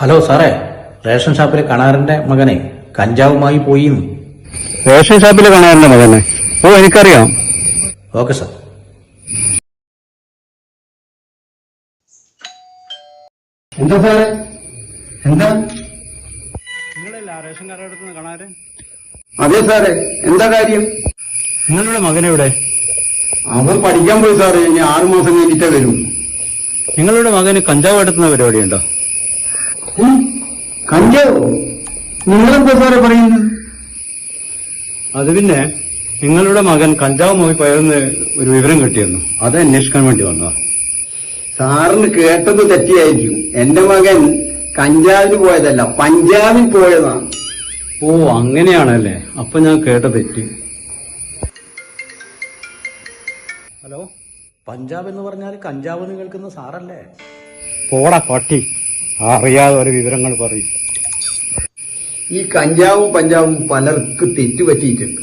Hello സാറേ ration ഷാപ്പിലെ കണാറിന്റെ മകനെ കഞ്ചാവുമായി പോയി റേഷൻ ഷോപ്പിലെ കണാറിന്റെ മകനെ? ഓ എനിക്കറിയാം. Okay sir. എന്താ സാറേ? എന്താ? നിങ്ങളല്ല റേഷൻ കാർഡ് കാണാറ് അതെ സാറേ എന്താ കാര്യം? നിങ്ങളുടെ മകനെവിടെ? അവൻ പഠിക്കാൻ പോയി സാറേ ഇനി ആറുമാസം കഴിഞ്ഞിട്ടേ വരും. നിങ്ങളുടെ മകന് കഞ്ചാവ് എടുത്തുന്ന പരിപാടിയുണ്ടോ? കഞ്ചാവോ നിങ്ങളെന്താ സാറേ പറയുന്നത്? അത് പിന്നെ നിങ്ങളുടെ മകൻ കഞ്ചാവുമായി പോയെന്ന് ഒരു വിവരം കിട്ടിയിരുന്നു. അത് അന്വേഷിക്കാൻ വേണ്ടി വന്നതാ. സാറിന് കേട്ടത് തെറ്റിയായിരിക്കും. എന്റെ മകൻ കഞ്ചാവിന് പോയതല്ല പഞ്ചാബിൽ പോയതാണ് ഓ അങ്ങനെയാണല്ലേ. അപ്പൊ ഞാൻ കേട്ട തെറ്റി. ഹലോ? പഞ്ചാബ് എന്ന് പറഞ്ഞാൽ കഞ്ചാവ് എന്ന് കേൾക്കുന്ന സാറല്ലേ? പോടാ പട്ടി. അറിയാതെ ഒരു വിവരങ്ങൾ പറയും ഈ കഞ്ചാവും പഞ്ചാവും പലർക്ക് തെറ്റുപറ്റിയിട്ടുണ്ട്.